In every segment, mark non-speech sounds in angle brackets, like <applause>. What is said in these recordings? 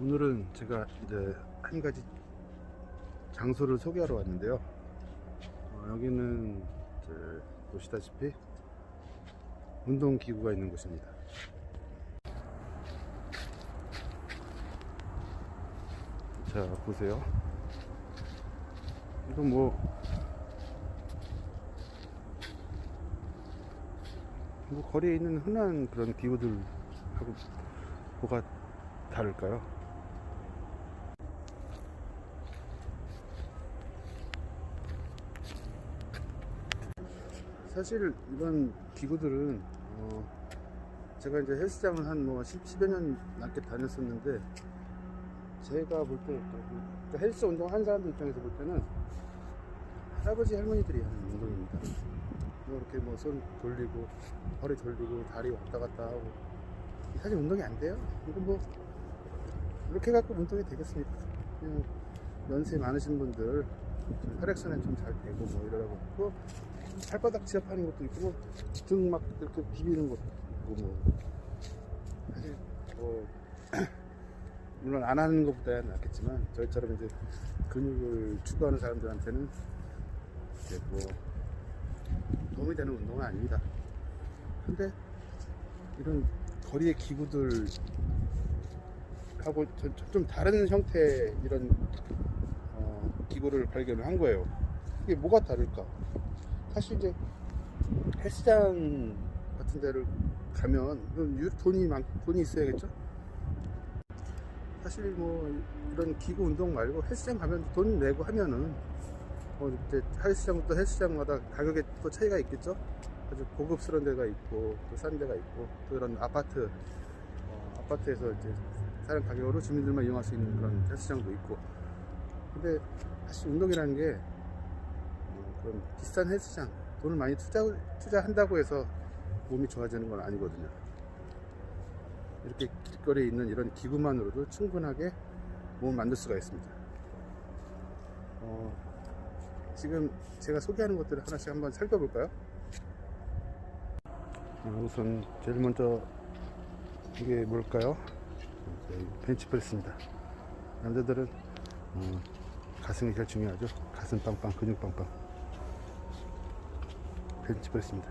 오늘은 제가 이제 한 가지 장소를 소개하러 왔는데요. 어, 여기는 보시다시피 운동 기구가 있는 곳입니다. 자 보세요. 이거 뭐, 뭐 거리에 있는 흔한 그런 기구들하고 뭐가 다를까요? 사실 이런 기구들은 어 제가 이제 헬스장을 한뭐 10, 여 년 넘게 다녔었는데 제가 볼 때 헬스 운동 한 사람들 입장에서 볼 때는 할아버지 할머니들이 하는 운동입니다. 뭐 이렇게 뭐 손 돌리고 허리 돌리고 다리 왔다 갔다 하고 사실 운동이 안 돼요. 이거 뭐 이렇게 갖고 운동이 되겠습니까? 그냥 연세 많으신 분들 좀 혈액순환 좀 잘 되고 뭐 이러라고 뭐 발바닥 지압하는 것도 있고 등 막 이렇게 비비는 것도 있고 뭐 사실 뭐 <clears throat> 물론 안 하는 것보다야 낫겠지만 저희처럼 이제 근육을 추구하는 사람들한테는 이제 뭐 도움이 되는 운동은 아닙니다. 근데 이런 거리의 기구들 하고 좀, 좀 다른 형태의 이런 어, 기구를 발견을 한 거예요. 이게 뭐가 다를까? 사실 이제 헬스장 같은 데를 가면 돈이 많 돈이 있어야겠죠. 사실 뭐 이런 기구 운동 말고 헬스장 가면 돈 내고 하면은 어 이제 헬스장부터 헬스장마다 가격에 또 차이가 있겠죠. 아주 고급스러운 데가 있고 또 싼 데가 있고 또 이런 아파트 어, 아파트에서 이제 사는 가격으로 주민들만 이용할 수 있는 그런 헬스장도 있고 근데 사실 운동이라는 게 어, 그런 비싼 헬스장 돈을 많이 투자 투자한다고 해서 몸이 좋아지는 건 아니거든요. 이렇게 길거리에 있는 이런 기구만으로도 충분하게 몸을 만들 수가 있습니다. 어, 지금 제가 소개하는 것들을 하나씩 한번 살펴볼까요? 어, 우선 제일 먼저 이게 뭘까요? 벤치프레스입니다. 남자들은 어, 가슴이 제일 중요하죠. 가슴 빵빵, 근육 빵빵. 벤치프레스입니다.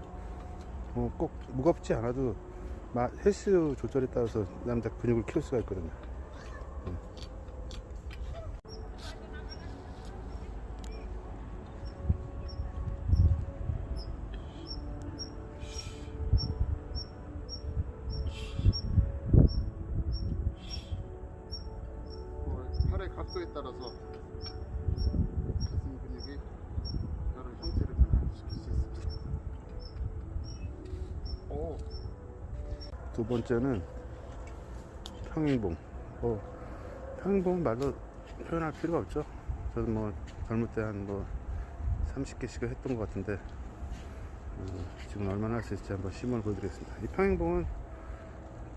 어, 꼭 무겁지 않아도 마- 헬스 조절에 따라서 남자 근육을 키울 수가 있거든요. 각도에 따라서 가슴 근육이 여러 형태를 변화시킬 수 있습니다. 오. 두 번째는 평행봉. 뭐 평행봉은 말로 표현할 필요가 없죠. 저도 뭐 젊을 때 한 뭐 30개씩 했던 것 같은데 어, 지금 얼마나 할 수 있을지 한번 시범을 보여드리겠습니다. 이 평행봉은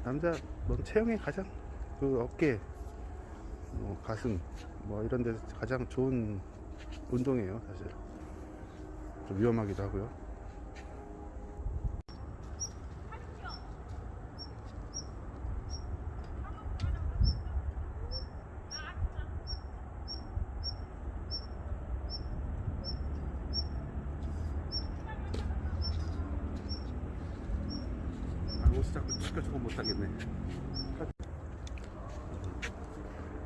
남자 뭐 체형에 가장 그 어깨, 뭐 가슴 뭐 이런 데 가장 좋은 운동이에요, 사실. 좀 위험하기도 하고요. 아, 치켜 저거 못하겠네.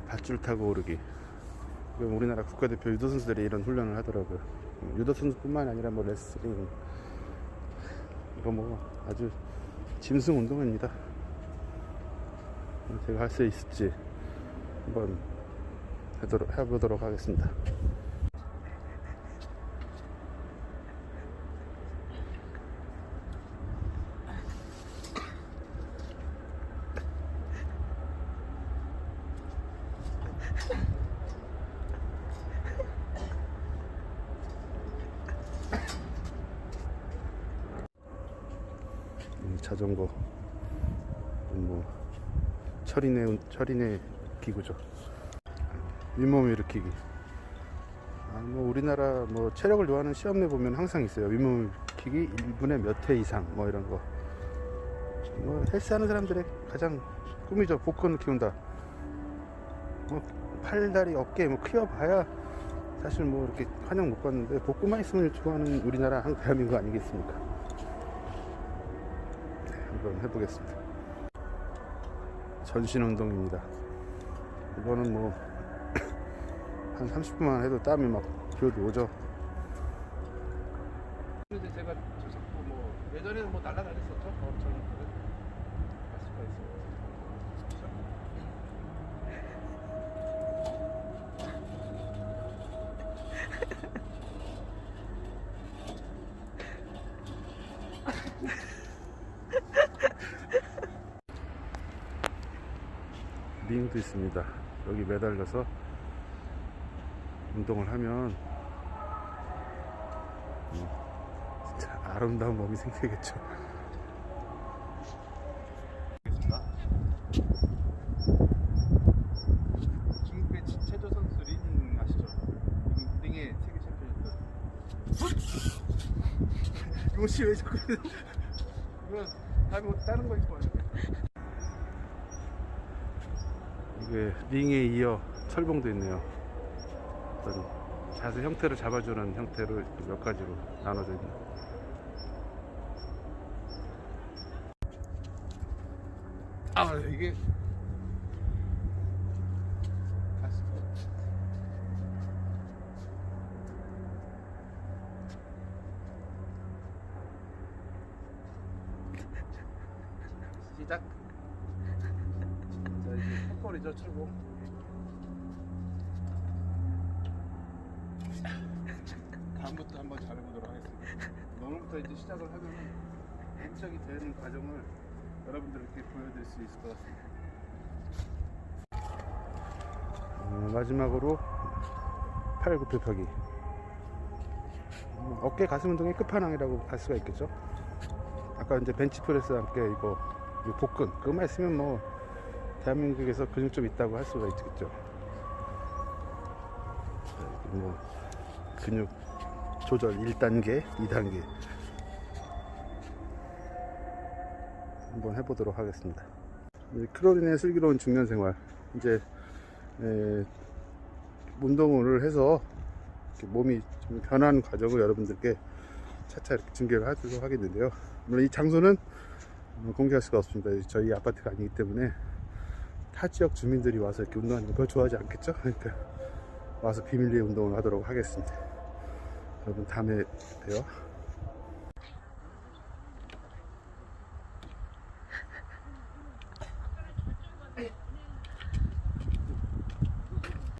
밧줄 타고 오르기. 우리나라 국가대표 유도 선수들이 이런 훈련을 하더라고요. 유도 선수뿐만 아니라 뭐 레슬링 이거 뭐 아주 짐승 운동입니다. 제가 할 수 있을지 한번 해보도록 하겠습니다. 자전거. 뭐 운- 철이네 기구죠. 윗몸 일으키기. 아, 뭐 우리나라 뭐 체력을 요하는 시험에 보면 항상 있어요. 윗몸 일으키기 1분에 몇 회 이상 뭐 이런 거뭐 헬스하는 사람들의 가장 꿈이죠. 복근을 키운다. 뭐 팔다리 어깨 뭐 키워봐야 사실 뭐 이렇게 환영 못 받는데 복근만 있으면 좋아하는 우리나라 한 대한민국 아니겠습니까? 네, 한번 해보겠습니다. 전신 운동입니다. 이거는 뭐 <clears throat> 한 30분만 해도 땀이 막 비어도 오죠. 근데 제가 저 자꾸 뭐 예전에는 뭐 날라다녔었죠. 어, 저는 그래. 할 수가 있어요. 링도 있습니다. 여기 매달려서 운동을 하면 음, 진짜 아름다운 몸이 생기겠죠. 알겠습니다. 중국의 치- 체조 선수 린 아시죠? 링- 링의 세계 챔피언이었던. <laughs> 용씨 왜 자꾸 이건 다음에 뭐 다른 거 입고 와요. 이게 링에 이어 철봉도 있네요. 어떤 자세 형태를 잡아주는 형태로 몇 가지로 나눠져 있는. 아 이게 시작 자 턱걸이죠 출고 <laughs> 다음부터 한번 잘해보도록 하겠습니다 오늘부터 이제 시작을 하면 행착이 되는 과정을 여러분들께 보여드릴 수 있을 것 같습니다 어, 마지막으로 팔 굽혀펴기. 음, 어깨 가슴 운동의 끝판왕이라고 할 수가 있겠죠. 아까 이제 벤치프레스와 함께 이거 이 복근 그것만 있으면 뭐 대한민국에서 근육 좀 있다고 할 수가 있겠죠. 뭐 근육 조절 1단계, 2단계 한번 해보도록 하겠습니다. 이 크로린의 슬기로운 중년 생활 이제 에, 운동을 해서 몸이 좀 변하는 과정을 여러분들께 차차 증개를 하도록 하겠는데요. 물론 이 장소는 어, 공개할 수가 없습니다. 저희 아파트가 아니기 때문에 타 지역 주민들이 와서 이렇게 운동하는 거 별로 좋아하지 않겠죠? 그러니까 와서 비밀리에 운동을 하도록 하겠습니다. 여러분 다음에 봬요.